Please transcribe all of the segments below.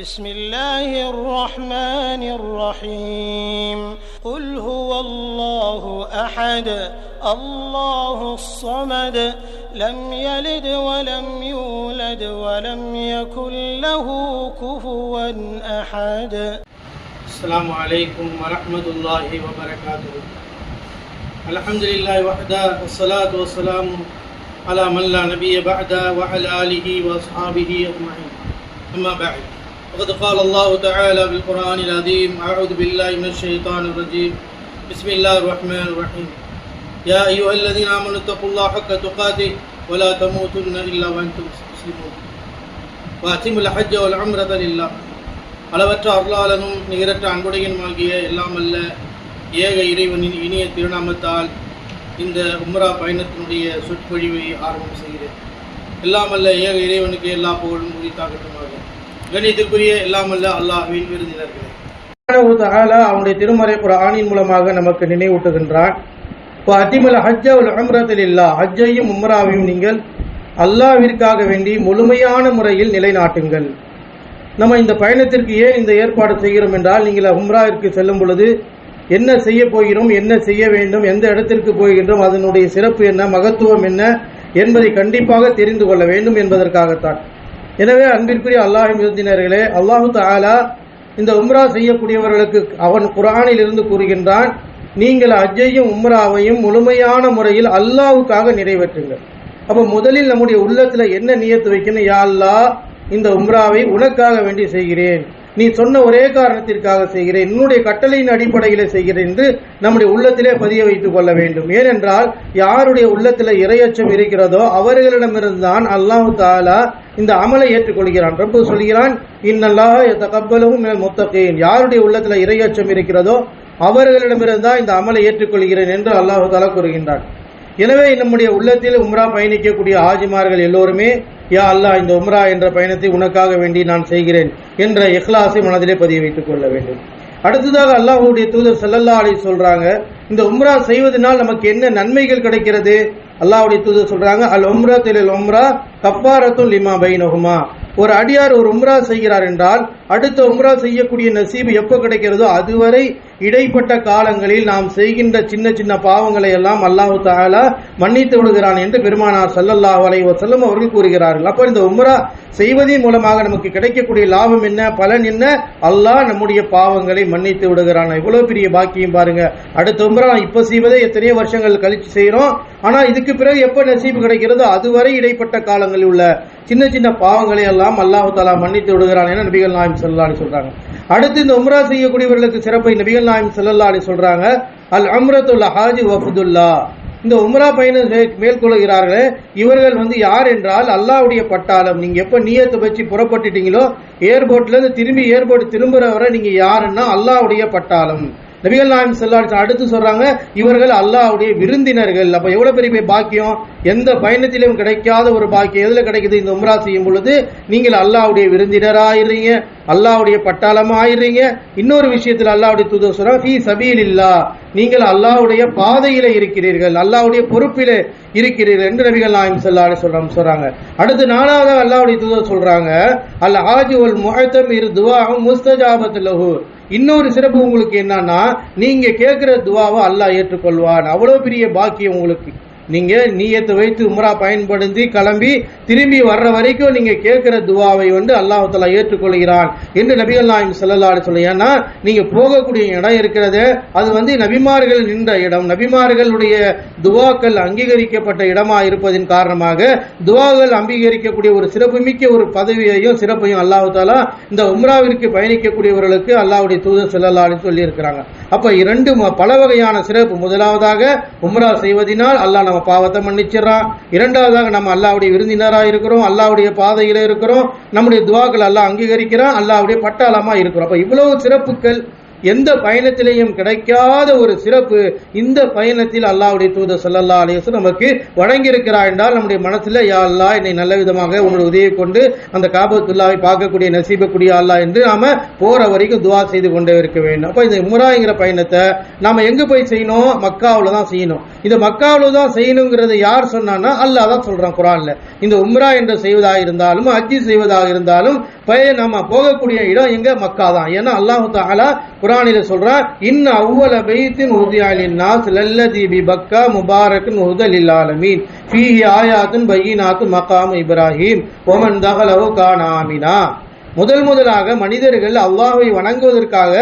بسم الله الرحمن الرحيم. قل هو الله أحد الله الصمد لم يلد ولم يولد ولم يكن له كفوا أحد. السلام عليكم ورحمة الله وبركاته. الحمد لله وحده والصلاة والسلام على من لا نبي بعده وعلى آله وأصحابه أجمعين. أما بعد. وقد قال الله تعالى في القرآن العظيم أعوذ بالله من الشيطان الرجيم بسم الله الرحمن الرحيم يا أيها الذين آمنوا اتقوا الله حق تقاته ولا تموتن إلا وأنتم مسلمون وأتموا الحج والعمرة لله அளவற்ற அருளாளனும் நிகரற்ற அன்புடையனுமாகிய எல்லாம் அல்ல ஏக இறைவனின் இனிய திருநாமத்தால் இந்த உம்ரா பயணத்தினுடைய சொற்பொழிவை ஆரம்பம் செய்கிறேன் எல்லாம் அல்ல ஏக இறைவனுக்கு எல்லா புகழும் உரித்தாகட்டுமாக கணித்திற்குரிய எல்லாம் அல்லாஹின் அல்லாஹ்வின் விருந்தினர்களே. அவனுடைய திருமறை குரானின் மூலமாக நமக்கு நினைவூட்டுகின்றான். இப்போ அத்திமல ஹஜ்ஜ உல் அம்ரத்தில் இல்லா ஹஜ்ஜையும் உம்ராவையும் நீங்கள் அல்லாவிற்காக வேண்டி முழுமையான முறையில் நிலைநாட்டுங்கள். நம்ம இந்த பயணத்திற்கு ஏன் இந்த ஏற்பாடு செய்கிறோம் என்றால் நீங்கள் உம்ராவிற்கு செல்லும் பொழுது என்ன செய்ய போகிறோம் என்ன செய்ய வேண்டும் எந்த இடத்திற்கு போகின்றோம் அதனுடைய சிறப்பு என்ன மகத்துவம் என்ன என்பதை கண்டிப்பாக தெரிந்து கொள்ள வேண்டும் என்பதற்காகத்தான். எனவே அன்பிற்குரிய அல்லாஹின் விருந்தினர்களே அல்லாஹு தாலா இந்த உம்ரா செய்யக்கூடியவர்களுக்கு அவன் குரானில் இருந்து கூறுகின்றான் நீங்கள் அஜ்ஜையும் உம்ராவையும் முழுமையான முறையில் அல்லாவுக்காக நிறைவேற்றுங்கள். அப்போ முதலில் நம்முடைய உள்ளத்தில் என்ன நியத்து வைக்கணும்? யா அல்லாஹ் இந்த உம்ராவை உனக்காக வேண்டி செய்கிறேன். நீ சொன்ன ஒரே காரணத்திற்காக செய்கிறேன். என்னுடைய கட்டளையின் அடிப்படையில் செய்கிறேன் என்று நம்முடைய உள்ளத்திலே பதிய வைத்துக் கொள்ள வேண்டும். ஏனென்றால் யாருடைய உள்ளத்தில் இரையச்சம் இருக்கிறதோ அவர்களிடமிருந்தான் அல்லாஹு தாலா இந்த அமலை ஏற்றுக்கொள்கிறான். ரப்பு சொல்கிறான் இன்னல்லாஹ் தகப்பலும் மேல் முத்தகேன். யாருடைய உள்ளத்தில் இரையச்சம் இருக்கிறதோ அவர்களிடமிருந்தான் இந்த அமலை ஏற்றுக்கொள்கிறேன் என்று அல்லாஹு தாலா கூறுகின்றான். எனவே நம்முடைய உள்ளத்தில் உம்ரா பயணிக்கக்கூடிய ஆஜிமார்கள் எல்லோருமே யா அல்லாஹ் இந்த உம்ரா என்ற பயணத்தை உனக்காக வேண்டி நான் செய்கிறேன் என்ற இஹ்லாஸை மனதிலே பதிய வைத்துக் கொள்ள வேண்டும். அடுத்ததாக அல்லாஹுடைய தூதர் ஸல்லல்லாஹு அலி சொல்றாங்க இந்த உம்ரா செய்வதனால் நமக்கு என்ன நன்மைகள் கிடைக்கிறது? அல்லாஹுடைய தூதர் சொல்றாங்க அல் உம்ரா தில் உம்ரா கப்பாரத்தும் லிமா பைனஹுமா. ஒரு அடியார் ஒரு உம்ரா செய்கிறார் என்றால் அடுத்த உம்ரா செய்யக்கூடிய நசீபு எப்போ கிடைக்கிறதோ அதுவரை இடைப்பட்ட காலங்களில் நாம் செய்கின்ற சின்ன சின்ன பாவங்களை எல்லாம் அல்லாஹு தாலா மன்னித்து விடுகிறான் என்று பெருமானார் சல்லல்லாஹ் அலைஹி வஸல்லம் அவர்கள் கூறுகிறார்கள். அப்போ இந்த உம்ரா செய்வதன் மூலமாக நமக்கு கிடைக்கக்கூடிய லாபம் என்ன பலன் என்ன? அல்லாஹ் நம்முடைய பாவங்களை மன்னித்து விடுகிறான். இவ்வளோ பெரிய பாக்கியம் பாருங்க. அடுத்த உம்ரா இப்போ செய்வதே எத்தனையோ வருஷங்கள் கழித்து செய்கிறோம் ஆனால் இதுக்கு பிறகு எப்போ நசீபு கிடைக்கிறதோ அதுவரை இடைப்பட்ட காலங்களில் உள்ள சின்ன சின்ன பாவங்களை எல்லாம் அல்லாஹு தாலா மன்னித்து விடுகிறான் என நபிகள் நாயம் செல்லாடி சொல்றாங்க. அடுத்து இந்த உம்ரா செய்யக்கூடியவர்களுக்கு சிறப்பை நபிகள் நாயம் செல்லல்லாடி சொல்றாங்க. அல் அம்ரத்துல் ஹாஜி வஃபுதுல்லா. இந்த உம்ரா பயணம் மேற்கொள்கிறார்களே இவர்கள் வந்து யார் என்றால் அல்லாஹ்வுடைய பட்டாளம். நீங்கள் எப்போ நீயத்தை வச்சு புறப்பட்டுட்டீங்களோ ஏர்போர்ட்லேருந்து திரும்பி ஏர்போர்ட் திரும்புற வரை நீங்கள் யாருன்னா அல்லாஹ்வுடைய பட்டாளம். நபிகள் நாயம் செல்லாடு அடுத்து சொல்றாங்க இவர்கள் அல்லாவுடைய விருந்தினர்கள். அப்ப எவ்வளவு பெரிய பாக்கியம்? எந்த பயணத்திலும் கிடைக்காத ஒரு பாக்கியம். எதுல கிடைக்குது? இந்த உம்ரா செய்யும் பொழுது நீங்கள் அல்லாஹ்வுடைய விருந்தினராயிடுறீங்க அல்லாவுடைய பட்டாளமா ஆயிடுறீங்க இன்னொரு விஷயத்தில் அல்லாவுடைய தூதர் சொல்றாங்க ஃபீ சபீலில்லா நீங்கள் அல்லாஹ்வுடைய பாதையில இருக்கிறீர்கள் அல்லாவுடைய பொறுப்பில இருக்கிறீர்கள் என்று நபிகள் நாயம் செல்லாட சொல்றாங்க சொல்றாங்க. அடுத்து நாலாவது அல்லாவுடைய தூதர் சொல்றாங்க அல்ல ஆஜி ஒல் முஹத்தம் இரு துவாவும் முஸ்தஜாபத் இன்னொரு சிறப்பு உங்களுக்கு என்னன்னா நீங்க கேட்கிற துவாவை அல்லாஹ் ஏற்றுக்கொள்வான். அவ்வளவு பெரிய பாக்கியம் உங்களுக்கு. நீங்க நீயத்தை வைத்து உம்ரா பயன்படுத்தி கிளம்பி திரும்பி வர்ற வரைக்கும் நீங்க கேட்கிற துவாவை வந்து அல்லாஹ் ஏற்றுக்கொள்கிறான் என்று நபிகள் நாயம் செல்லலாடு சொல்லி ஏன்னா நீங்க போகக்கூடிய இடம் இருக்கிறது. அது வந்து நபிமார்கள் நின்ற இடம். நபிமார்களுடைய துவாக்கள் அங்கீகரிக்கப்பட்ட இடமா இருப்பதின் காரணமாக துவாக்கள் அங்கீகரிக்கக்கூடிய ஒரு சிறப்புமிக்க ஒரு பதவியையும் சிறப்பையும் அல்லாஹாலா இந்த உம்ராவிற்கு பயணிக்கக்கூடியவர்களுக்கு அல்லாவுடைய தூதர் ஸல்லல்லாஹு சொல்லி இருக்கிறாங்க அப்ப இரண்டு பல வகையான சிறப்பு. முதலாவதாக உம்ரா செய்வதனால் அல்லாஹ் நம்ம பாவத்தை மன்னிச்சிடறான். இரண்டாவதாக நம்ம அல்லாவுடைய விருந்தினராக இருக்கிறோம் அல்லாவுடைய பாதையில் இருக்கிறோம் நம்முடைய துவாக்கள் அல்லா அங்கீகரிக்கிறான் அல்லாவுடைய பட்டாளமாக இருக்கிறோம். அப்போ இவ்வளவு சிறப்புகள் எந்த பயணத்திலேயும் கிடைக்காத ஒரு சிறப்பு இந்த பயணத்தில் அல்லாவுடைய தூதர் சல்லல்லா அலைஹி நமக்கு வழங்கியிருக்கிறார் என்றால் நம்முடைய மனசில் யா அல்லாஹ் என்னை நல்ல விதமாக உங்களுடைய உதவியை கொண்டு அந்த காபத்துல்லாவை பார்க்கக்கூடிய நசீபக்கூடிய அல்லா என்று நாம போகிற வரைக்கும் துவா செய்து கொண்டே இருக்க வேண்டும். அப்போ இந்த உமராங்கிற பயணத்தை நாம எங்கே போய் செய்யணும்? மக்காவில் தான் செய்யணும். இந்த மக்காவில் தான் செய்யணுங்கிறத யார் சொன்னான்னா அல்லாஹ் தான் சொல்கிறான் குரானில். இந்த உம்ரா என்று செய்வதாக இருந்தாலும் அஜி செய்வதாக இருந்தாலும் பய நம்ம போகக்கூடிய இடம் எங்க? மக்கா தான் ஏன்னா அல்லாஹு தாலா குரானில சொல்றான் இன்ன அவ்வள பைத்தின் உறுதியாளின் நாஸ் லல்லதி பி பக்கா முபாரக்கின் உதலில் ஆலமீன். ஃபீஹி ஆயாத்தின் பையினாத்து மகாம் இப்ராஹிம். ஒமன் தகலவு காணாமினா முதல் முதலாக மனிதர்கள் அல்லாஹை வணங்குவதற்காக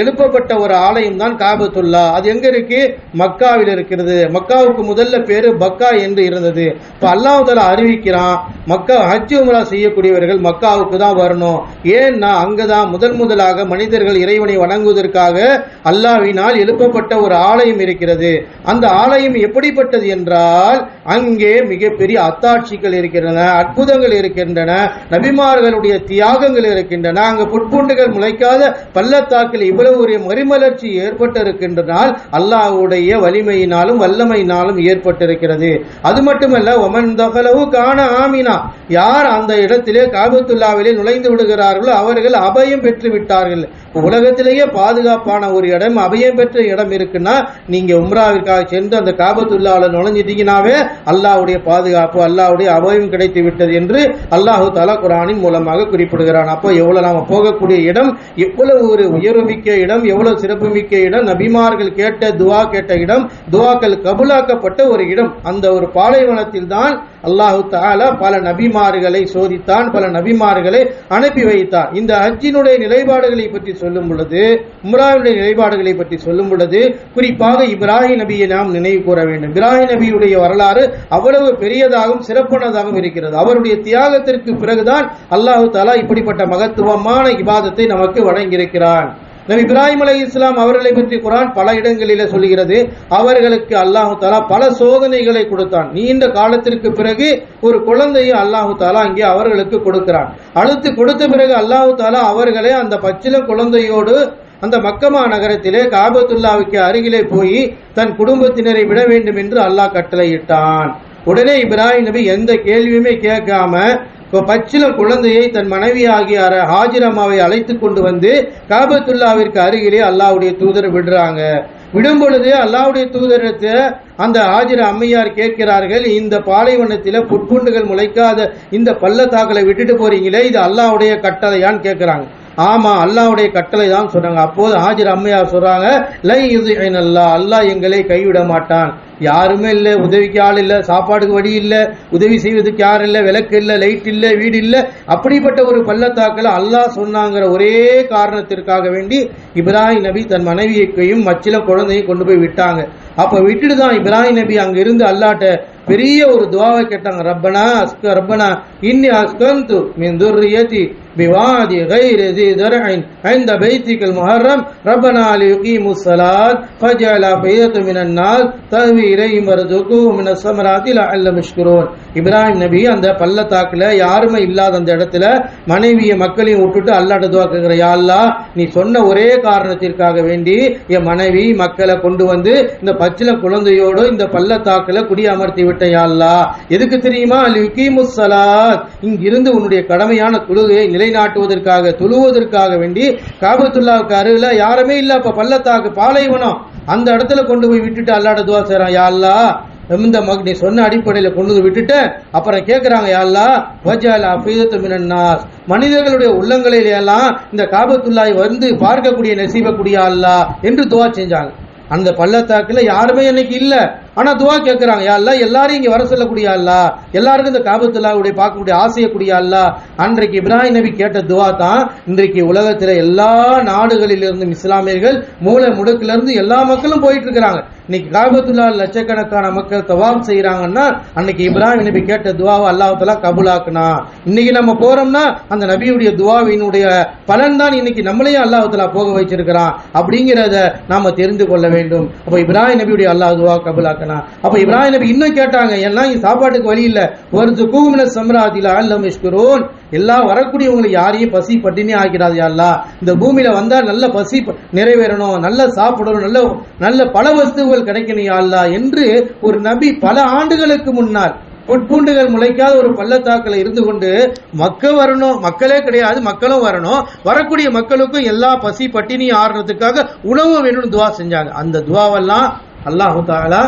எழுப்பப்பட்ட ஒரு ஆலயம் தான் காபத்துல்லா. அது எங்க இருக்கு? மக்காவில் இருக்கிறது. மக்காவுக்கு முதல்ல பேரு பக்கா என்று இருந்தது. இப்ப அல்லாஹால அறிவிக்கிறான் மக்கா ஹஜ் உமரா செய்யக்கூடியவர்கள் மக்காவுக்கு தான் வரணும். ஏன்னா அங்கதான் முதல் முதலாக மனிதர்கள் இறைவனை வணங்குவதற்காக அல்லாவினால் எழுப்பப்பட்ட ஒரு ஆலயம் இருக்கிறது. அந்த ஆலயம் எப்படிப்பட்டது என்றால் அங்கே மிகப்பெரிய அத்தாட்சிகள் இருக்கின்றன அற்புதங்கள் இருக்கின்றன. நபிமார்களுடைய தியாகங்கள் இருக்கின்றன. அங்கு புட்பூண்டுகள் முளைக்காத பள்ளத்தாக்கில் இவ்வளவு ஒரு மறுமலர்ச்சி ஏற்பட்டிருக்கின்றனால் அல்லாஹுடைய வலிமையினாலும் வல்லமையினாலும் ஏற்பட்டிருக்கிறது. அது மட்டுமல்ல ஒமன் தகலவு காண ஆமினா. யார் அந்த இடத்திலே காபத்துல்லாவிலே நுழைந்து விடுகிறார்களோ அவர்கள் அபயம் பெற்று விட்டார்கள் உலகத்திலேயே பாதுகாப்பான ஒரு இடம் அபயம் பெற்ற இடம் இருக்குன்னா நீங்க உம்ராவிற்காக சென்று அந்த காபத்துல்லாவில் நுழைஞ்சிட்டீங்கன்னாவே அல்லாவுடைய பாதுகாப்பு அல்லாஹ்வுடைய அபயம் கிடைத்து விட்டது என்று அல்லாஹு தாலா குரானின் மூலமாக குறிப்பிடுகிறான். அப்போ எவ்வளவு நாம போகக்கூடிய இடம் எவ்வளவு ஒரு உயர்வுமிக்க இடம் எவ்வளவு சிறப்புமிக்க இடம் நபிமார்கள் கேட்ட துவா கேட்ட இடம் துவாக்கள் கபுலாக்கப்பட்ட ஒரு இடம் அந்த ஒரு பாலைவனத்தில் தான் அல்லாஹு தாலா பல நபிமார்களை சோதித்தான் பல நபிமார்களை அனுப்பி வைத்தான். இந்த ஹஜ்ஜினுடைய நிலைப்பாடுகளை பற்றி சொல்லும் பொழுது உம்ராவினுடைய நிலைப்பாடுகளை பற்றி சொல்லும் பொழுது குறிப்பாக இப்ராஹிம் நபியை நாம் நினைவு கூற வேண்டும். இப்ராஹிம் நபியுடைய வரலாறு அவ்வளவு பெரியதாகவும் சிறப்பானதாகவும் இருக்கிறது. அவருடைய தியாகத்திற்கு பிறகுதான் அல்லாஹு தாலா இப்படிப்பட்ட மகத்துவமான இபாதத்தை நமக்கு வழங்கியிருக்கிறான். நபி இப்ராஹிம் அலி இஸ்லாம் அவர்களை பற்றி குரான் பல இடங்களில் சொல்கிறது அவர்களுக்கு அல்லாஹு தாலா பல சோதனைகளை கொடுத்தான். நீண்ட காலத்திற்கு பிறகு ஒரு குழந்தையை அல்லாஹு தாலா அங்கே அவர்களுக்கு கொடுக்கிறான். அடுத்து கொடுத்த பிறகு அல்லாஹு தாலா அவர்களை அந்த பச்சில குழந்தையோடு அந்த மக்கமா நகரத்திலே காபத்துல்லாவுக்கு அருகிலே போய் தன் குடும்பத்தினரை விட வேண்டும் என்று அல்லாஹ் கட்டளையிட்டான். உடனே இப்ராஹிம் நபி எந்த கேள்வியுமே கேட்காம இப்போ பச்சில குழந்தையை தன் மனைவியாகிய அர- ஹாஜிரம்மாவை அழைத்து கொண்டு வந்து காபத்துல்லாவிற்கு அருகிலே அல்லாவுடைய தூதர் விடுறாங்க. விடும் பொழுது அல்லாவுடைய தூதரத்தை அந்த ஆஜிர அம்மையார் கேட்கிறார்கள் இந்த பாலைவனத்தில் புட்புண்டுகள் முளைக்காத இந்த பள்ளத்தாக்களை விட்டுட்டு போறீங்களே இது அல்லாவுடைய கட்டளையான்னு கேட்குறாங்க. ஆமா அல்லாஹ்வுடைய கட்டளை தான் சொல்கிறாங்க அப்போது ஆஜிர அம்மையார் சொல்றாங்க லை இது அல்லாஹ் அல்லாஹ் எங்களை கைவிட மாட்டான். யாருமே இல்லை உதவிக்கு ஆள் இல்லை சாப்பாடுக்கு வழி இல்லை உதவி செய்வதற்கு யாரும் இல்லை விளக்கு இல்லை லைட் இல்லை வீடு இல்லை. அப்படிப்பட்ட ஒரு பள்ளத்தாக்கில் அல்லாஹ் சொன்னாங்கிற ஒரே காரணத்திற்காக வேண்டி இப்ராஹிம் நபி தன் மனைவியையும் மச்சில குழந்தையும் கொண்டு போய் விட்டாங்க. அப்போ விட்டுட்டு தான் இப்ராஹிம் நபி அங்கே இருந்து அல்லாட்ட பெரிய ஒரு துவாவை கேட்டாங்க. ரப்பனா அஸ்க ரப்பனா இன்னி அஸ்கந்து மின் துர்ரியதி பிவாதி غير ذي درع عند بيتك المحرم ربنا ليقيموا الصلاة فاجعل أفئدة من الناس تهوي إليهم وارزقهم من الثمرات لعلهم يشكرون இப்ராஹிம் நபி அந்த பள்ளத்தாக்குல யாருமே இல்லாத அந்த இடத்துல மனைவியை மக்களையும் விட்டுட்டு அல்லாட்ட துவா கேட்கிற யா அல்லாஹ் நீ சொன்ன ஒரே காரணத்திற்காக வேண்டி என் மனைவி மக்களை கொண்டு வந்து இந்த பச்சில குழந்தையோடு இந்த பள்ளத்தாக்குல குடியமர்த்தி விட்ட யா அல்லாஹ் எதுக்கு தெரியுமா லிகீமுஸ் ஸலாத் இங்கிருந்து உன்னுடைய கடமையான தொழுகையை நிலைநாட்டுவதற்காக துழுவதற்காக வேண்டி காபத்துல்லாவுக்கு அருகில் யாருமே இல்லை. அப்ப பள்ளத்தாக்கு பாலைவனம். அந்த இடத்துல கொண்டு போய் விட்டுட்டு அல்லாட துவா செய்றான். யாழ்லா இந்த மக் நீ சொன்ன அடிப்படையில் கொண்டு வந்து விட்டுட்டு அப்புறம் கேட்குறாங்க யாழ்லா வஜால அஃபீதத்து மினன்னாஸ் மனிதர்களுடைய உள்ளங்களில் எல்லாம் இந்த காபத்துல்லாய் வந்து பார்க்கக்கூடிய நசீபக்கூடிய அல்லா என்று துவா செஞ்சாங்க. அந்த பள்ளத்தாக்குல யாருமே இன்னைக்கு இல்லை. ஆனால் துவா கேட்குறாங்க யாழ்லா எல்லாரையும் இங்கே வர சொல்லக்கூடிய அல்லா எல்லாருக்கும் இந்த காபத்துல்லாவுடைய பார்க்கக்கூடிய ஆசையக்கூடிய அல்லா. அன்றைக்கு இப்ராஹிம் நபி கேட்ட துவா தான் இன்றைக்கு உலகத்தில் எல்லா நாடுகளிலிருந்தும் இஸ்லாமியர்கள் மூளை முடுக்கிலிருந்து எல்லா மக்களும் போயிட்டு இருக்கிறாங்க இன்னைக்கு காபத்துல்லா லட்சக்கணக்கான மக்கள் தவாப் செய்கிறாங்கன்னா அன்னைக்கு இப்ராஹிம் நபி கேட்ட துவாவை அல்லாஹ் கபுலாக்குனா. இன்னைக்கு நம்ம போறோம்னா அந்த நபியுடைய துவாவினுடைய பலன் தான் இன்னைக்கு நம்மளையும் அல்லாஹ் போக வச்சிருக்கிறான். அப்படிங்கிறத நாம தெரிந்து கொள்ள வேண்டும். அப்போ இப்ராஹிம் நபியுடைய அல்லாஹ் துவா கபுலாக்கணும். கேட்கலாம் அப்ப இப்ராஹிம் நபி இன்னும் கேட்டாங்க ஏன்னா சாப்பாட்டுக்கு வழி இல்ல. ஒரு கூமின சம்ராஜில அல்லமிஷ்குரோன் எல்லாம் வரக்கூடியவங்களை யாரையும் பசி பட்டினி ஆக்கிறாது அல்லா இந்த பூமியில வந்தா நல்ல பசி நிறைவேறணும். நல்ல சாப்பிடணும். நல்ல நல்ல பல வஸ்துகள் கிடைக்கணும் யா என்று ஒரு நபி பல ஆண்டுகளுக்கு முன்னால் பொட்பூண்டுகள் முளைக்காத ஒரு பள்ளத்தாக்கில் இருந்து கொண்டு மக்கள் வரணும். மக்களே கிடையாது மக்களும் வரணும். வரக்கூடிய மக்களுக்கும் எல்லா பசி பட்டினி ஆறுறதுக்காக உணவு வேணும்னு துவா செஞ்சாங்க. அந்த துவாவெல்லாம் அல்லாஹு தாலா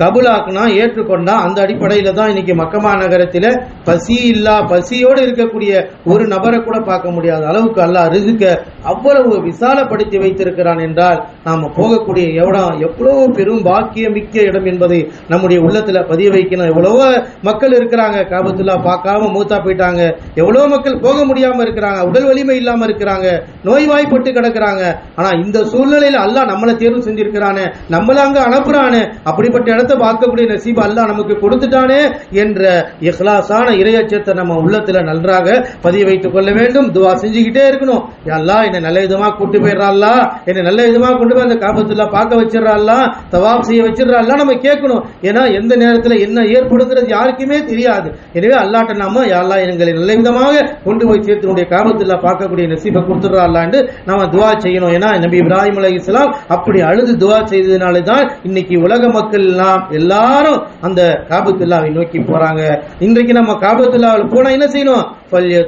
கபுலாக்குனா ஏற்றுக்கொண்டா அந்த அடிப்படையில தான் இன்னைக்கு மக்கமா நகரத்தில் பசி இல்லா பசியோடு இருக்கக்கூடிய ஒரு நபரை கூட பார்க்க முடியாத அளவுக்கு அல்லாஹ் ரிசுக்க அவ்வளவு விசாலப்படுத்தி வைத்திருக்கிறான் என்றால் நாம் போகக்கூடிய இடம் எவ்வளோ பெரும் பாக்கியம் மிக்க இடம் என்பதை நம்முடைய உள்ளத்தில் பதிய வைக்கணும். எவ்வளவோ மக்கள் இருக்கிறாங்க காபத்துல்லா பார்க்காம மூத்தா போயிட்டாங்க. எவ்வளோ மக்கள் போக முடியாமல் இருக்கிறாங்க உடல் வலிமை இல்லாமல் இருக்கிறாங்க நோய்வாய்ப்பட்டு கிடக்குறாங்க. ஆனால் இந்த சூழ்நிலையில் அல்லாஹ் நம்மளை தேர்வு செஞ்சிருக்கிறானே நம்மள அங்கே அனுப்புறானே அப்படிப்பட்ட இடத்துல இடத்தை பார்க்கக்கூடிய நசீப அல்லாஹ் நமக்கு கொடுத்துட்டானே என்ற இஹ்லாஸான இறையச்சத்தை நம்ம உள்ளத்துல நன்றாக பதிய வைத்துக் கொள்ள வேண்டும். துவா செஞ்சுக்கிட்டே இருக்கணும். எல்லாம் என்னை நல்ல விதமா கூட்டு போயிடுறாள்லா என்னை நல்ல விதமா கொண்டு போய் அந்த காபத்துல்லா பார்க்க வச்சிடறாள்லாம் தவாப் செய்ய வச்சிடறாள்லாம் நம்ம கேட்கணும். ஏன்னா எந்த நேரத்துல என்ன ஏற்படுங்கிறது யாருக்குமே தெரியாது. எனவே அல்லாட்ட நாம யாரெல்லாம் எங்களை நல்ல விதமாக கொண்டு போய் சேர்த்தினுடைய காபத்துல்லா பார்க்கக்கூடிய நசீபை கொடுத்துடுறாள்லான்னு நாம துவா செய்யணும். ஏன்னா நபி இப்ராஹிம் அலி இஸ்லாம் அப்படி அழுது துவா செய்ததுனால தான் இன்னைக்கு உலக மக்கள் எல்லாம் எல்லாம் எல்லாரும் அந்த காபத்துல்லாவை நோக்கி போறாங்க. இன்றைக்கு நம்ம காபத்துல்லாவில் போனா என்ன செய்யணும்? பல்ய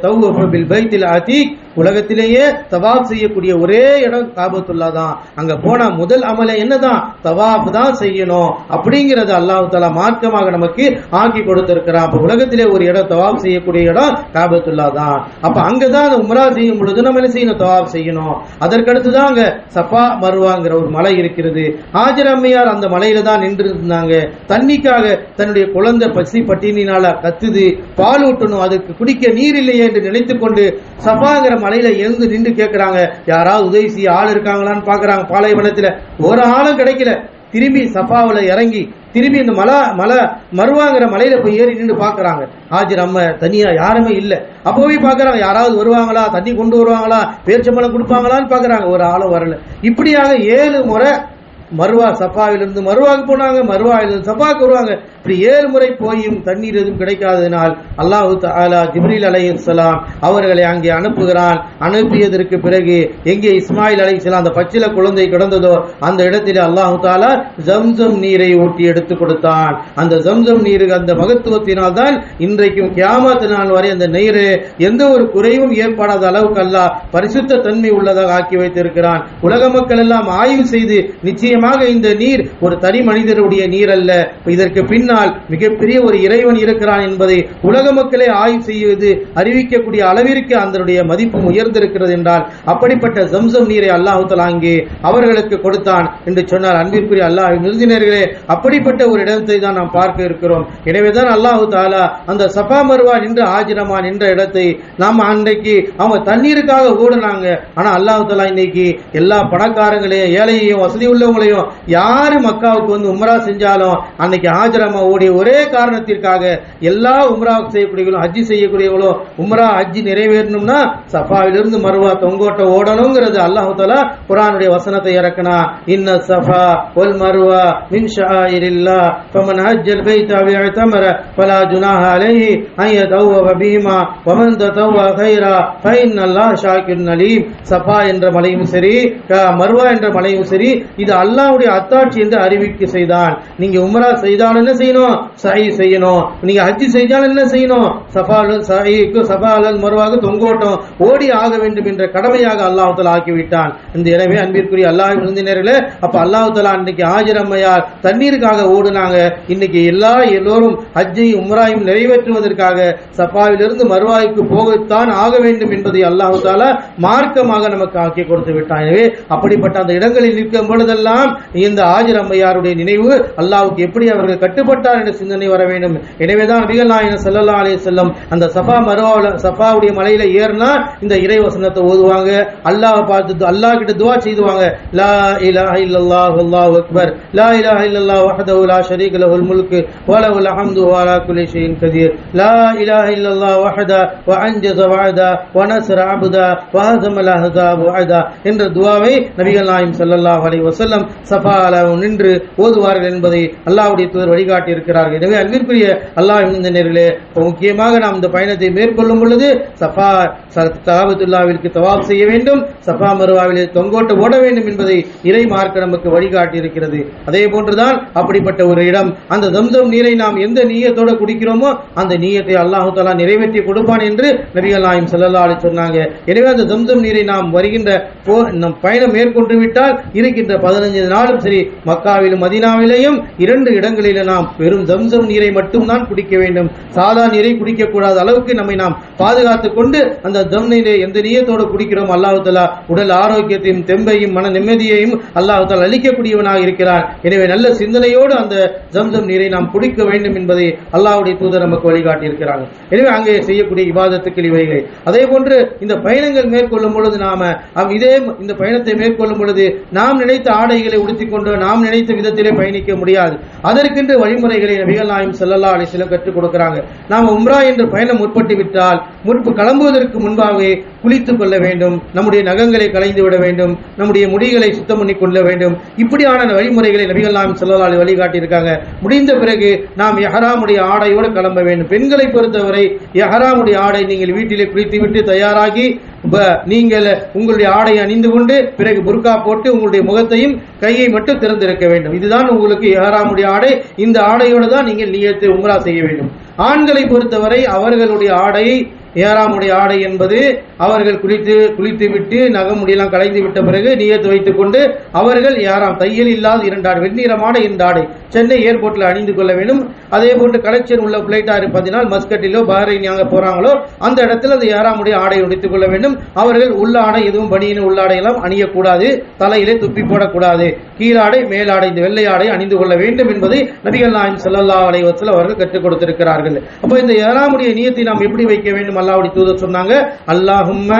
பைத்தில் அதீக் உலகத்திலேயே தவாப் செய்யக்கூடிய ஒரே இடம் காபத்துல்லா தான் அங்க போனா முதல் அமலை என்னதான்? தவாப் தான் செய்யணும் அப்படிங்கிறது அல்லாஹு தாலா மார்க்கமாக நமக்கு ஆக்கி கொடுத்திருக்கிறான். அப்ப உலகத்திலே ஒரு இடம் தவாப் செய்யக்கூடிய இடம் காபத்துல்லா தான் அப்ப அங்கதான் அந்த உம்ரா செய்யும் பொழுது நம்ம என்ன செய்யணும்? தவாப் செய்யணும். அதற்கடுத்து தான் அங்க சஃபா மருவாங்கிற ஒரு மலை இருக்கிறது. ஆஜர் அம்மையார் அந்த மலையில தான் நின்று இருந்தாங்க தண்ணிக்காக தன்னுடைய குழந்தை பசி பட்டினினால கத்துது. பால் ஊட்டணும் அதுக்கு குடிக்க நீர் இல்லையே என்று நினைத்து கொண்டு சஃபாங்கிற மலையில எழுந்து நின்று கேட்கறாங்க யாராவது உதவி செய்ய ஆள் இருக்காங்களான்னு பாக்குறாங்க. பாலைவனத்துல ஒரு ஆளும் கிடைக்கல. திரும்பி சஃபாவுல இறங்கி திரும்பி இந்த மலை மலை மருவாங்கிற மலையில போய் ஏறி நின்று பாக்குறாங்க. ஆஜர் நம்ம தனியாக யாருமே இல்லை. அப்போ போய் பார்க்குறாங்க யாராவது வருவாங்களா? தண்ணி கொண்டு வருவாங்களா? பேச்சம்பளம் கொடுப்பாங்களான்னு பாக்குறாங்க. ஒரு ஆளும் வரல. இப்படியாக ஏழு முறை மறுவா சஃபாவிலிருந்து மருவாக்கு போனாங்க மறுவாயிலிருந்து சஃபாக்கு வருவாங்க. இப்படி ஏழு முறை போயும் தண்ணீர் எதுவும் கிடைக்காததினால் அல்லாஹு தஆலா ஜிப்ரீல் அலைஹிஸ்ஸலாம் அவர்களை அங்கே அனுப்புகிறான். அனுப்பியதற்கு பிறகு எங்கே இஸ்மாயில் அலைஹிஸ்ஸலாம் அந்த பச்சில குழந்தை கிடந்ததோ அந்த இடத்தில் அல்லாஹு தாலா ஜம்சம் நீரை ஊட்டி எடுத்து கொடுத்தான். அந்த ஜம்சம் நீருக்கு அந்த மகத்துவத்தினால் தான் இன்றைக்கும் கியாமத்து நாள் வரை அந்த நீர் எந்த ஒரு குறைவும் ஏற்படாத அளவுக்கு அல்லாஹ் பரிசுத்த தன்மை உள்ளதாக ஆக்கி வைத்திருக்கிறான். உலக மக்கள் எல்லாம் ஆய்வு செய்து நிச்சயம் நிச்சயமாக இந்த நீர் ஒரு தனி மனிதருடைய நீர் அல்ல இதற்கு பின்னால் மிகப்பெரிய ஒரு இறைவன் இருக்கிறான் என்பதை உலக மக்களே ஆய்வு செய்வது அறிவிக்கக்கூடிய அளவிற்கு அதனுடைய மதிப்பு உயர்ந்திருக்கிறது என்றால் அப்படிப்பட்ட ஜம்சம் நீரை அல்லாஹு அங்கே அவர்களுக்கு கொடுத்தான் என்று சொன்னார் அன்பிற்குரிய அல்லாஹ் விருந்தினர்களே அப்படிப்பட்ட ஒரு இடத்தை தான் நாம் பார்க்க இருக்கிறோம். எனவேதான் அல்லாஹு தாலா அந்த சபா மருவா நின்று ஆஜிரமா நின்ற இடத்தை நாம் அன்றைக்கு அவங்க தண்ணீருக்காக ஓடுனாங்க ஆனா அல்லாஹு தாலா இன்னைக்கு எல்லா பணக்காரங்களையும் ஏழையையும் வசதி உள்ளவங்களையும் முறையும் யாரு மக்காவுக்கு வந்து உம்ரா செஞ்சாலும் அன்னைக்கு ஆஜரமா ஓடிய ஒரே காரணத்திற்காக எல்லா உம்ரா செய்யக்கூடியவங்களும் ஹஜ்ஜி செய்யக்கூடியவங்களும் உம்ரா ஹஜ்ஜி நிறைவேறணும்னா சஃபாவிலிருந்து மறுவா தொங்கோட்ட ஓடணுங்கிறது அல்லாஹு குரானுடைய வசனத்தை இறக்குனா இன்ன சஃபா ஒல் மருவா மின் ஷாயிரில்லா ஃபமன் ஹஜ்ஜல் பைத் அவ் ஃபலா ஜுனாஹ அலைஹி அன் யதவ்வப பீமா வமன் ததவ்வ கைரா ஃபைன் அல்லாஹ் ஷாக்கிருன் அலீம். சஃபா என்ற மலையும் சரி மருவா என்ற மலையும் சரி இது அல்லாவுடைய அத்தாட்சி என்று அறிவிக்க செய்தான். நீங்க உமரா செய்தாலும் என்ன செய்யணும்? சஹி செய்யணும். நீங்க ஹஜ்ஜி செய்தாலும் என்ன செய்யணும்? சஃபால் சஹிக்கு சஃபாலல் மறுவாக தொங்கோட்டம் ஓடி ஆக வேண்டும் என்ற கடமையாக அல்லாஹ் ஆக்கிவிட்டான். ஆக்கி விட்டான் இந்த எனவே அன்பிற்குரிய அல்லாஹ் விருந்தினர்களே அப்ப அல்லாஹுத்தலா இன்னைக்கு ஆஜரம்மையார் அம்மையார் தண்ணீருக்காக ஓடுனாங்க. இன்னைக்கு எல்லா எல்லோரும் ஹஜ்ஜையும் உம்ராயும் நிறைவேற்றுவதற்காக சஃபாவிலிருந்து மறுவாய்க்கு போகத்தான் ஆக வேண்டும் என்பதை அல்லாஹ் மார்க்கமாக நமக்கு ஆக்கி கொடுத்து விட்டான். எனவே அப்படிப்பட்ட அந்த இடங்களில் நிற்கும் பொழுதெல்லாம் தான் இந்த ஆஜர் அம்மையாருடைய நினைவு அல்லாவுக்கு எப்படி அவர்கள் கட்டுப்பட்டார் என்ற சிந்தனை வர வேண்டும். எனவேதான் நபிகள் நாயகம் செல்லல்லா அலே செல்லம் அந்த சஃபா மருவாவில் சஃபாவுடைய மலையில ஏறினா இந்த இறை வசனத்தை ஓதுவாங்க. அல்லாஹ் பார்த்து அல்லாஹ் கிட்ட துவா செய்துவாங்க. லா இலா இல்லல்லாஹு அல்லாஹு அக்பர். லா இலா இல்லல்லாஹு வஹதஹு லா ஷரீக லஹுல் முல்கு வ லஹுல் ஹம்து வ அலா குல்லி ஷைஇன் கதீர். லா இலா இல்லல்லாஹு வஹ்தஹு வ அன்ஜஸ வஅதா வ நஸ்ர அப்தா வ ஹஸம அல் அஹ்ஸாப் வஅதா என்ற துவாவை நபிகள் நாயகம் ஸல்லல்லாஹு அலைஹி வஸல்லம் சஃபால நின்று ஓதுவார்கள் என்பதை அல்லாவுடைய தூதர் வழிகாட்டி இருக்கிறார்கள் எனவே அன்பிற்குரிய அல்லாஹ் விருந்தினர்களே முக்கியமாக நாம் இந்த பயணத்தை மேற்கொள்ளும் பொழுது சஃபா தலாபத்துல்லாவிற்கு தவாப் செய்ய வேண்டும் சஃபா மருவாவிலே தொங்கோட்ட ஓட வேண்டும் என்பதை இறை மார்க்க நமக்கு வழிகாட்டி இருக்கிறது அதே போன்றுதான் அப்படிப்பட்ட ஒரு இடம். அந்த தம்தம் நீரை நாம் எந்த நீயத்தோட குடிக்கிறோமோ அந்த நீயத்தை அல்லாஹு தஆலா நிறைவேற்றி கொடுப்பான் என்று நபிகள் நாயம் செல்லல்லா சொன்னாங்க. எனவே அந்த தம்தம் நீரை நாம் வருகின்ற போ நம் பயணம் மேற்கொண்டு விட்டால் இருக்கின்ற பதினஞ்சு நாளும் சரி மக்காவிலும் மதீனாவிலேயும் இரண்டு இடங்களில் நாம் வெறும் தம்சம் நீரை மட்டும்தான் குடிக்க வேண்டும். சாதா நீரை குடிக்கக்கூடாத அளவுக்கு நம்மை நாம் பாதுகாத்துக் கொண்டு அந்த தம் நீரை எந்த நீயத்தோடு குடிக்கிறோம்? அல்லாஹு தஆலா உடல் ஆரோக்கியத்தையும் தெம்பையும் மன நிம்மதியையும் அல்லாஹு தஆலா அளிக்கக்கூடியவனாக இருக்கிறார். எனவே நல்ல சிந்தனையோடு அந்த ஜம்சம் நீரை நாம் குடிக்க வேண்டும் என்பதை அல்லாஹுடைய தூதர் நமக்கு வழிகாட்டியிருக்கிறாங்க. எனவே அங்கே செய்யக்கூடிய விவாதத்துக்கள் இவைகள். அதே போன்று இந்த பயணங்கள் மேற்கொள்ளும் பொழுது நாம இதே இந்த பயணத்தை மேற்கொள்ளும் பொழுது நாம் நினைத்த ஆடைகள் உடுத்திக்கொண்டு நாம் நினைத்த விதத்திலே பயணிக்க முடியாது. அதற்கென்று வழிமுறைகளை நபிகள் நாயும் ஸல்லல்லாஹு அலைஹி கற்றுக் கொடுக்கிறாங்க. நாம் உம்ரா என்ற பயணம் முற்பட்டு விட்டால் முற்பு கிளம்புவதற்கு முன்பாகவே குளித்துக் கொள்ள வேண்டும் நம்முடைய நகங்களை களைந்து விட வேண்டும் நம்முடைய முடிகளை சுத்தம் பண்ணி கொள்ள வேண்டும். இப்படியான வழிமுறைகளை நபிகள் நாயும் செல்லலால் வழிகாட்டி இருக்காங்க முடிந்த பிறகு நாம் எஹராமுடைய ஆடையோடு கிளம்ப வேண்டும். பெண்களை பொறுத்தவரை எஹராமுடைய ஆடை நீங்கள் வீட்டிலே குளித்து விட்டு தயாராகி நீங்கள் உங்களுடைய ஆடை அணிந்து கொண்டு பிறகு புர்கா போட்டு உங்களுடைய முகத்தையும் கையை மட்டும் திறந்திருக்க வேண்டும். இதுதான் உங்களுக்கு எஹராமுடைய ஆடை. இந்த ஆடையோடு தான் நீங்கள் நியத்தை உங்களா செய்ய வேண்டும். ஆண்களை பொறுத்தவரை அவர்களுடைய ஆடை ஏறாமுடைய ஆடை என்பது அவர்கள் குளித்து குளித்து விட்டு நகமுடியெல்லாம் கலைந்து விட்ட பிறகு நியத்து வைத்துக் கொண்டு அவர்கள் யாராம் தையல் இல்லாத இரண்டு ஆடை வெண்ணிறமான இந்த ஆடை. சென்னை ஏர்போர்ட்டில் அணிந்து கொள்ள வேண்டும். அதே போன்று கலெக்ஷன் உள்ள பிளைட்டாக இருப்பதினால் மஸ்கட்டிலோ பஹ்ரைன் அங்கே போகிறாங்களோ அந்த இடத்துல அந்த ஏறாமுடைய ஆடை உடைத்துக் கொள்ள வேண்டும். அவர்கள் உள்ள ஆடை எதுவும் பனியின் உள்ளாடையெல்லாம் அணியக்கூடாது. தலையிலே துப்பி போடக்கூடாது. கீழாடை மேலாடை இந்த வெள்ளை ஆடை அணிந்து கொள்ள வேண்டும் என்பதை நபிகள் நாயம் செல்லல்லா அலைவத்தில் அவர்கள் கற்றுக் கொடுத்திருக்கிறார்கள். அப்போ இந்த ஏறாமுடைய நியத்தை நாம் எப்படி வைக்க வேண்டும் அல்லாவுடைய தூதர் சொன்னாங்க அல்லாஹும்ம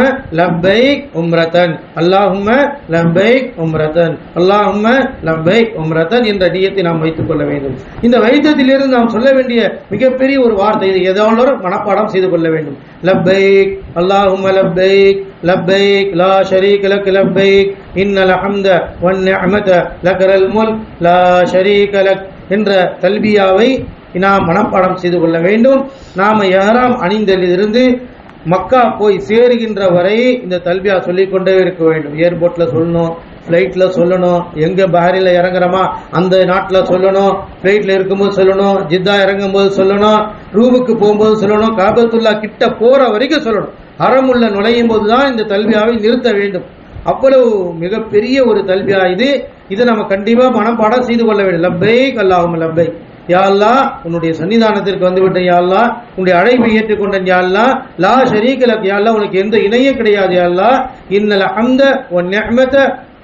லப்பைக் உம்ரதன் அல்லாஹும்ம லப்பைக் உம்ரதன் அல்லாஹும்ம லப்பைக் உம்ரதன் என்ற நியத்தை நாம் வைத்துக் கொள்ள வேண்டும். இந்த வைத்ததிலிருந்து நாம் சொல்ல வேண்டிய மிகப்பெரிய ஒரு வார்த்தை இது. ஏதாவது மனப்பாடம் செய்து கொள்ள வேண்டும். லப்பைக் அல்லாஹும்ம லப்பைக் லப்பைக் லா ஷரீ லக் லப்பைக் இன்னல் ஹம்த வன் நிஅமத லகரல் முல்க் லா ஷரீக லக் என்ற தல்பியாவை நாம் மனப்பாடம் செய்து கொள்ள வேண்டும். நாம் எஹராம் அணிந்ததிலிருந்து மக்கா போய் சேருகின்ற வரை இந்த தல்வியா சொல்லிக்கொண்டே இருக்க வேண்டும். ஏர்போர்ட்டில் சொல்லணும் ஃப்ளைட்டில் சொல்லணும் எங்கே பஹரில் இறங்குறோமா அந்த நாட்டில் சொல்லணும் ஃப்ளைட்டில் இருக்கும்போது சொல்லணும் ஜித்தா இறங்கும்போது சொல்லணும் ரூமுக்கு போகும்போது சொல்லணும் காபத்துல்லா கிட்ட போகிற வரைக்கும் சொல்லணும். அறமுள்ள நுழையும் போது தான் இந்த தல்வியாவை நிறுத்த வேண்டும். அவ்வளவு மிகப்பெரிய ஒரு தல்வியா இது. இதை நம்ம கண்டிப்பாக மனப்பாடம் செய்து கொள்ள வேண்டும். லப்பை கல்லாகும் லப்பை யாழ்லா உன்னுடைய சன்னிதானத்திற்கு வந்துவிட்ட யாழ்லா உன்னுடைய அழைப்பை ஏற்றுக்கொண்டேன் யாழ்லா லா ஷரீக்கலக் யாழ்லா உனக்கு எந்த இணையும் கிடையாது யாழ்லா இன்னல அந்த உன் வன்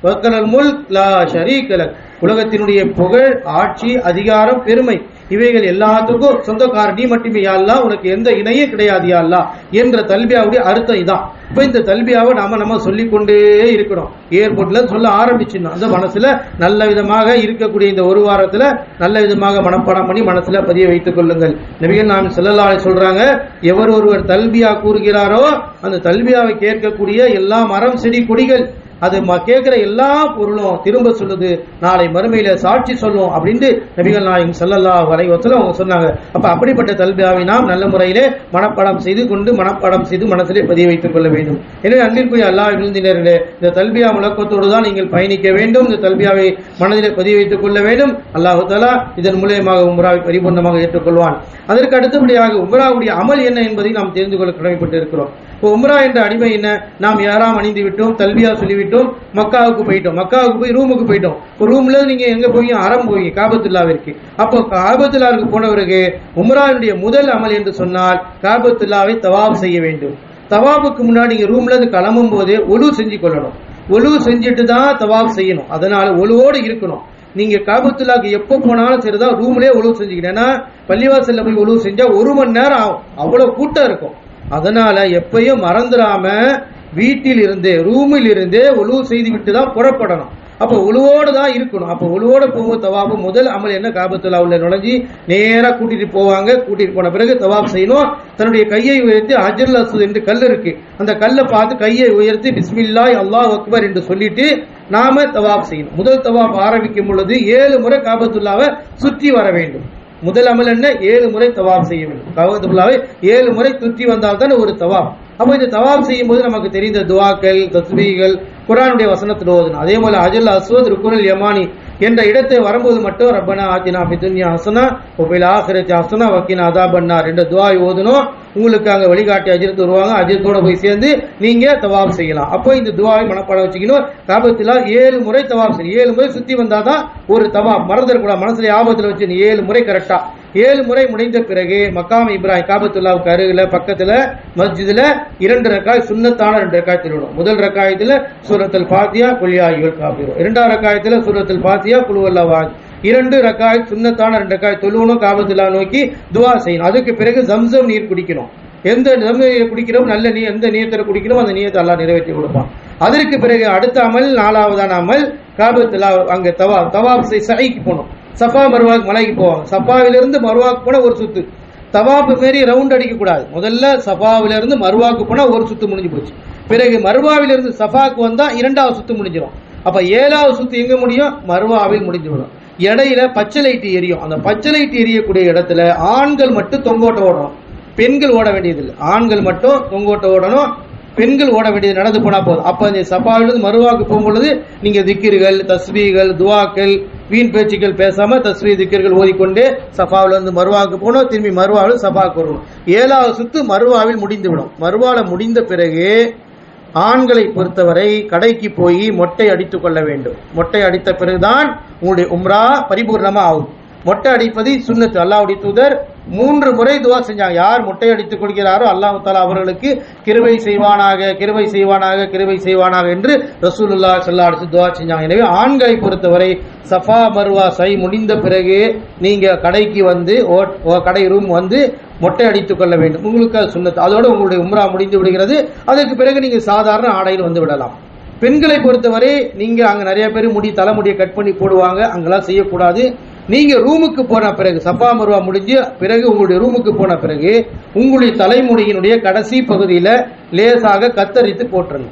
வக்கலல் முல் லா ஷரீக்கலக் உலகத்தினுடைய புகழ் ஆட்சி அதிகாரம் பெருமை. இவைகள் எல்லாத்துக்கும் சொந்தக்கார நீ மட்டுமே யா உனக்கு எந்த இணையும் கிடையாது யா என்ற தல்பியாவுடைய அர்த்தம் இதான். இப்போ இந்த தல்பியாவை நாம நம்ம சொல்லிக்கொண்டே இருக்கிறோம். ஏர்போர்ட்ல சொல்ல ஆரம்பிச்சிடணும். அந்த மனசுல நல்ல விதமாக இருக்கக்கூடிய இந்த ஒரு வாரத்துல நல்ல விதமாக மனப்பாடம் பண்ணி மனசுல பதிய வைத்துக் கொள்ளுங்கள். நபிகள் நாம் செல்லலாலை சொல்றாங்க எவர் ஒருவர் தல்பியா கூறுகிறாரோ அந்த தல்பியாவை கேட்கக்கூடிய எல்லா மரம் செடி கொடிகள் அது ம- எல்லா பொருளும் திரும்ப சொல்லுது. நாளை மறுமையில சாட்சி சொல்லும் அப்படின்ட்டு நபிகள் நாயகம் செல்லல்லா வரை வஸல்லம் அவங்க சொன்னாங்க. அப்போ அப்படிப்பட்ட தல்பியாவை நாம் நல்ல முறையிலே மனப்பாடம் செய்து கொண்டு மனப்பாடம் செய்து மனசிலே பதிய வைத்துக் கொள்ள வேண்டும். எனவே அன்பிற்குரிய அல்லாஹ் விருந்தினர்களே இந்த தல்பியா முழக்கத்தோடு தான் நீங்கள் பயணிக்க வேண்டும். இந்த தல்பியாவை மனதிலே பதிய வைத்துக் கொள்ள வேண்டும். அல்லாஹு தஆலா இதன் மூலியமாக உம்ராவை பரிபூர்ணமாக ஏற்றுக்கொள்வான். அதற்கு அடுத்தபடியாக உம்ராவுடைய அமல் என்ன என்பதை நாம் தெரிந்து கொள்ள கடமைப்பட்டு இருக்கிறோம் இப்போ உம்ரா என்ற அடிமை என்ன? நாம் யாராம் அணிந்து விட்டோம் தல்வியா சொல்லிவிட்டோம் மக்காவுக்கு போயிட்டோம். மக்காவுக்கு போய் ரூமுக்கு போயிட்டோம். இப்போ ரூம்ல நீங்க எங்க போய்? அறம் போய் காபத்துல்லாவிற்கு. அப்போ காபத்துல்லாவிற்கு போனவருக்கு உம்ராவினுடைய முதல் அமல் என்று சொன்னால் காபத்துல்லாவை தவாப் செய்ய வேண்டும். தவாபுக்கு முன்னாடி நீங்க ரூம்ல இருந்து கிளம்பும் போது ஒழு செஞ்சு கொள்ளணும். ஒழு செஞ்சுட்டு தான் தவாப் செய்யணும். அதனால ஒழுவோடு இருக்கணும். நீங்க காபத்துல்லாக்கு எப்போ போனாலும் சரிதான் ரூம்லேயே ஒழுவு செஞ்சுக்கணும். ஏன்னா பள்ளிவாசல்ல போய் ஒழுவு செஞ்சா ஒரு மணி நேரம் ஆகும். அவ்வளோ கூட்டம் இருக்கும். அதனால எப்பயும் மறந்துடாம வீட்டில் இருந்தே ரூமில் இருந்தே உழுவு செய்து விட்டு தான் புறப்படணும். அப்போ உழுவோடு தான் இருக்கணும். அப்போ உழுவோடு போகும்போது தவாபு முதல் அமல் என்ன? காபத்துல்லா உள்ள நுழைஞ்சி நேராக கூட்டிட்டு போவாங்க. கூட்டிட்டு போன பிறகு தவாப் செய்யணும். தன்னுடைய கையை உயர்த்தி அஜர்ல் அசுத் என்று கல் இருக்கு. அந்த கல்லை பார்த்து கையை உயர்த்தி பிஸ்மில்லாய் அல்லாஹ் அக்பர் என்று சொல்லிட்டு நாம தவாப் செய்யணும். முதல் தவாப் ஆரம்பிக்கும் பொழுது ஏழு முறை காபத்துல்லாவை சுற்றி வர வேண்டும். முதல் அமல் என்ன? ஏழு முறை தவாப் செய்ய வேண்டும். காபத்துல்லாவை ஏழு முறை சுற்றி வந்தால் தானே ஒரு தவாப். அப்போ இந்த தவாப் செய்யும் போது நமக்கு தெரிந்த துவாக்கள் தஸ்மீகள் குரானுடைய வசனத்தில் ஓதணும் அதே போல் அஜல் அஸ்வத் குரல் யமானி என்ற இடத்தை வரும்போது மட்டும் ரப்பனா ஆத்தினா பிதுன்யா ஹசனா ஒப்பில் ஆசிரத்தி ஹசனா வக்கீனா அதா பண்ணார் என்ற துவாய் ஓதணும். உங்களுக்கு அங்கே வழிகாட்டி அஜிரத்து வருவாங்க. அஜிரத்தோட போய் சேர்ந்து நீங்கள் தவாப் செய்யலாம். அப்போ இந்த துவாவை மனப்பாடம் வச்சுக்கணும். தாபத்தில் ஏழு முறை தவாப் செய்யணும். ஏழு முறை சுற்றி வந்தால் தான் ஒரு தவாப். மறந்துடக்கூடாது. மனசில் ஆபத்தில் வச்சு ஏழு முறை கரெக்டாக ஏழு முறை முடிந்த பிறகு மக்காம் இப்ராஹிம் காபத்துல்லாவுக்கு அருகில் பக்கத்தில் மஸ்ஜிதில் இரண்டு ரக்காய் சுண்ணத்தான ரெண்டு ரக்காய் திருவிடும் முதல் ரக்காயத்தில் சூரத்தில் பாத்தியா குலியா காப்பிடும் இரண்டாம் ரக்காயத்தில் சூரத்தில் பாத்தியா குழுவல்லா இரண்டு ரக்காய் சுண்ணத்தான ரெண்டு ரக்காய் தொழுவணும் காபத்துல்லா நோக்கி துவா செய்யணும். அதுக்கு பிறகு ஜம்சம் நீர் குடிக்கணும். எந்த ஜம் நீர் குடிக்கிறோம் நல்ல நீ எந்த நீயத்தில் குடிக்கிறோம் அந்த நீயத்தை எல்லாம் நிறைவேற்றி கொடுப்பான். அதற்கு பிறகு அடுத்த அமல் நாலாவதான அமல் காபத்துல்லா அங்கே தவா தவாப் செய்ய சைக்கு போகணும். சஃபா மருவாக் மலைக்கு போவாங்க. சஃபாவிலிருந்து மருவாக்கு போன ஒரு சுத்து. தவாப்பு மாரி ரவுண்ட் அடிக்கக்கூடாது. முதல்ல சஃபாவிலிருந்து மருவாக்கு போனால் ஒரு சுத்து முடிஞ்சு போச்சு. பிறகு மருவாவிலிருந்து சஃபாக்கு வந்தால் இரண்டாவது சுத்து முடிஞ்சிடும் அப்போ ஏழாவது சுத்து எங்கே முடியும்? மருவாவில் முடிஞ்சு விடும் இடையில பச்சை லைட்டு எரியும். அந்த பச்சை லைட்டு எரியக்கூடிய இடத்துல ஆண்கள் மட்டும் தொங்கோட்ட ஓடணும். பெண்கள் ஓட வேண்டியதில்லை. ஆண்கள் மட்டும் தொங்கோட்ட ஓடணும். பெண்கள் ஓட வேண்டியது நடந்து போனால் போதும். அப்போ இந்த சபாவிலிருந்து மறுவாக்கு போகும்பொழுது நீங்கள் திக்கிர்கள் தஸ்பீகள் துவாக்கள் வீண் பேச்சுக்கள் பேசாம தஸ்மீ திக்கர்கள் ஓதிக்கொண்டே சஃபாவில் வந்து மறுவாக்கு போனோம் திரும்பி மறுவாவில் சஃபாவுக்கு வருவோம் ஏழாவது சுத்து மறுவாவில் முடிந்து விடும் மறுவால முடிந்த பிறகு ஆண்களை பொறுத்தவரை கடைக்கு போய் மொட்டை அடித்து கொள்ள வேண்டும். மொட்டை அடித்த பிறகுதான் உங்களுடைய உம்ரா பரிபூர்ணமாக ஆகும். மொட்டை அடிப்பது சுண்ணத்து அல்லாவுடைய தூதர் மூன்று முறை துவா செஞ்சாங்க. யார் முட்டை அடித்துக் கொள்கிறாரோ அல்லாஹு தாலா அவர்களுக்கு கிருபை செய்வானாக கிருபை செய்வானாக கிருபை செய்வானாக என்று ரசூலுல்லா சல்லா அடித்து துவா செஞ்சாங்க. எனவே ஆண்களை பொறுத்தவரை சஃபா மருவா சை முடிந்த பிறகு நீங்கள் கடைக்கு வந்து ஓ- ஓ- கடை ரூம் வந்து மொட்டை அடித்துக் கொள்ள வேண்டும். உங்களுக்கு அது சுண்ணத்து அதோடு உங்களுடைய உம்ரா முடிந்து விடுகிறது. அதற்கு பிறகு நீங்கள் சாதாரண ஆடையில் வந்து விடலாம். பெண்களை பொறுத்தவரை நீங்கள் அங்கே நிறைய பேர் முடி தலைமுடியை கட் பண்ணி போடுவாங்க. அங்கெல்லாம் செய்யக்கூடாது. நீங்கள் ரூமுக்கு போன பிறகு சஃபா மருவா முடிஞ்சு பிறகு உங்களுடைய ரூமுக்கு போன பிறகு உங்களுடைய தலைமுடியினுடைய கடைசி பகுதியில் லேசாக கத்தரித்து போட்டுருங்க.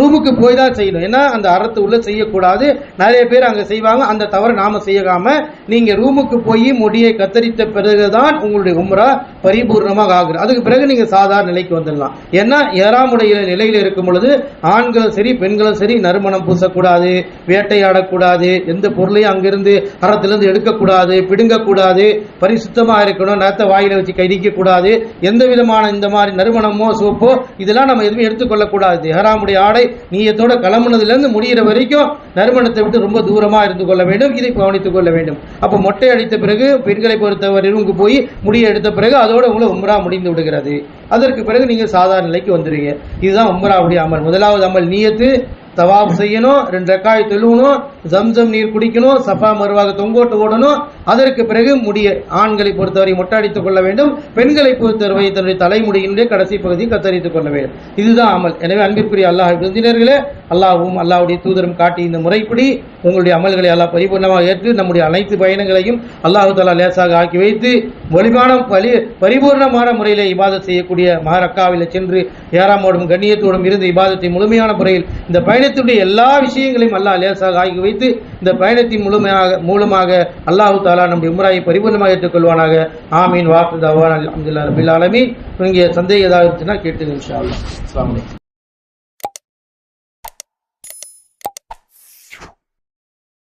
ரூமுக்கு போய் தான் செய்யணும். ஏன்னா அந்த அறத்து உள்ள செய்யக்கூடாது. நிறைய பேர் அங்கே செய்வாங்க. அந்த தவறை நாம செய்யாம நீங்க ரூமுக்கு போய் முடியை கத்தரித்த பிறகுதான் உங்களுடைய உம்ரா பரிபூர்ணமாக ஆகுது. அதுக்கு பிறகு நீங்க சாதாரண நிலைக்கு வந்துடலாம். ஏன்னா ஏறாமுடைய நிலையில் இருக்கும் பொழுது ஆண்களும் சரி பெண்களும் சரி நறுமணம் பூசக்கூடாது வேட்டையாடக்கூடாது எந்த பொருளையும் அங்கிருந்து அறத்திலிருந்து எடுக்கக்கூடாது பிடுங்கக்கூடாது பரிசுத்தமாக இருக்கணும் நேரத்தை வாயில வச்சு கடிக்க கூடாது எந்த விதமான இந்த மாதிரி நறுமணமோ சோப்போ இதெல்லாம் நம்ம எதுவுமே எடுத்துக்கொள்ளக்கூடாது. ஹராமுடைய ஆடை நீயத்தோட கிளம்புனதுல இருந்து முடிகிற வரைக்கும் நறுமணத்தை விட்டு ரொம்ப தூரமா இருந்து கொள்ள வேண்டும். இதை கவனித்துக் கொள்ள வேண்டும். அப்போ மொட்டை அடித்த பிறகு பெண்களை பொறுத்தவரை போய் முடியை எடுத்த பிறகு அதோட உங்களை உம்ரா முடிந்து விடுகிறது. அதற்கு பிறகு நீங்க சாதாரண நிலைக்கு வந்துடுவீங்க இதுதான் உம்ராவுடைய அமல். முதலாவது அமல் நீயத்து தவாப் செய்யணும் ரெண்டு ரெக்காய் தொழுவணும் ஜம்ஜம் நீர் குடிக்கணும் சஃபா மறுவாக தொங்கோட்டு ஓடணும். அதற்கு பிறகு முடிய ஆண்களை பொறுத்தவரை மொட்டடித்துக் கொள்ள வேண்டும். பெண்களை பொறுத்தவரை தன்னுடைய தலைமுடியினுடைய கடைசி பகுதியை கத்தரித்துக் கொள்ள வேண்டும். இதுதான் அமல். எனவே அன்பிற்குரிய அல்லாஹ் விருந்தினர்களே அல்லாஹ்வும் அல்லாவுடைய தூதரும் காட்டி இந்த முறைப்படி உங்களுடைய அமல்களை அல்லாஹ் பரிபூர்ணமாக ஏற்று நம்முடைய அனைத்து பயணங்களையும் அல்லாஹு தாலா லேசாக ஆக்கி வைத்து வலிமான பலி பரிபூர்ணமான முறையில் இபாதத் செய்யக்கூடிய மகாரக்காவில் சென்று ஏறாமோடும் கண்ணியத்தோடும் இருந்து இபாதத்தை முழுமையான முறையில் இந்த பயணத்துடைய எல்லா விஷயங்களையும் அல்லாஹ் லேசாக ஆக்கி வைத்து இந்த பயணத்தின் முழுமையாக மூலமாக அல்லாஹு தாலா நம்முடைய உம்ராயை பரிபூர்ணமாக ஏற்றுக்கொள்வானாக. ஆமீன். வாக்கு தவான். அல்ஹம்துலில்லாஹ் ரபில் ஆலமீன். இங்கே சந்தேகம் ஏதாவது இருந்துச்சுன்னா கேட்டு இன்ஷா அல்லாஹ். அஸ்ஸலாமு